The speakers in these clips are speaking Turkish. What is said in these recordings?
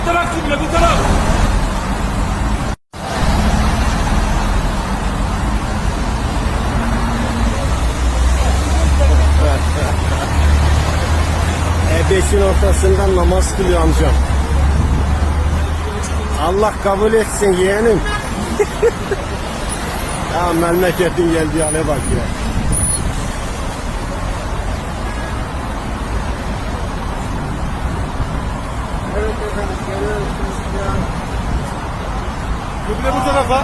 Bu taraf kıble bu taraf. E5'in ortasından namaz kılıyor amcam. Allah kabul etsin yeğenim. ya memleketin geldiği hale bak ya. Evet efendim görüyorsunuz şu an. Kıble bu tarafa.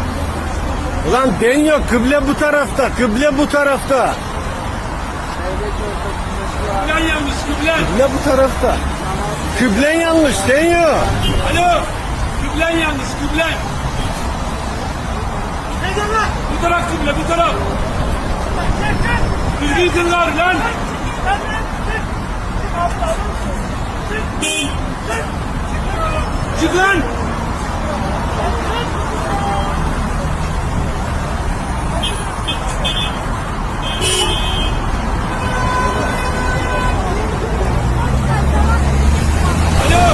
Ulan deniyor kıble bu tarafta, kıble bu tarafta. Kıblen yanlış kıblen. Kıble bu tarafta. Kıblen yanlış deniyor. Alo. Kıblen yanlış kıblen. Bu taraf kıble bu taraf. Düzgün kıllar lan. Çık lan. Alo.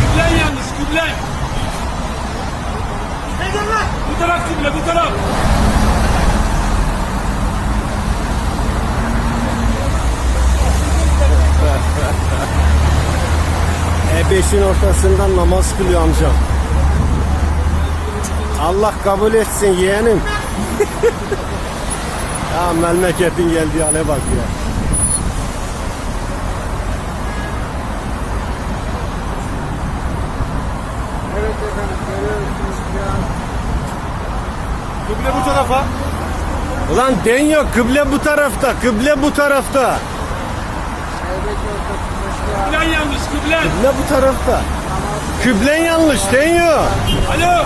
Kıblen yanlış kıblen. Bu taraf kıble bu taraf. E5'in ortasından namaz kılıyor amcam. Allah kabul etsin yeğenim. ya memleketin geldiği hale bak ya. evet efendim Kıble bu tarafa. Ulan deniyor kıble bu tarafta, kıble bu tarafta. Kıblen yanlış kıblen. Kıble bu tarafta. Kıblen yanlış deniyor. Alo.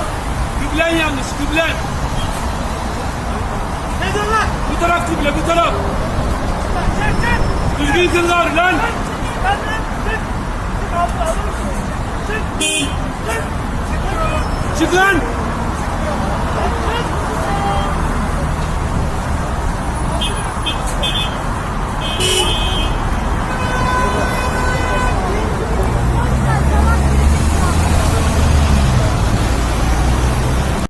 Kıblen yanlış kıblen. Bu taraf kıble bu taraf. Düzgün kıllar lan. Çık lan.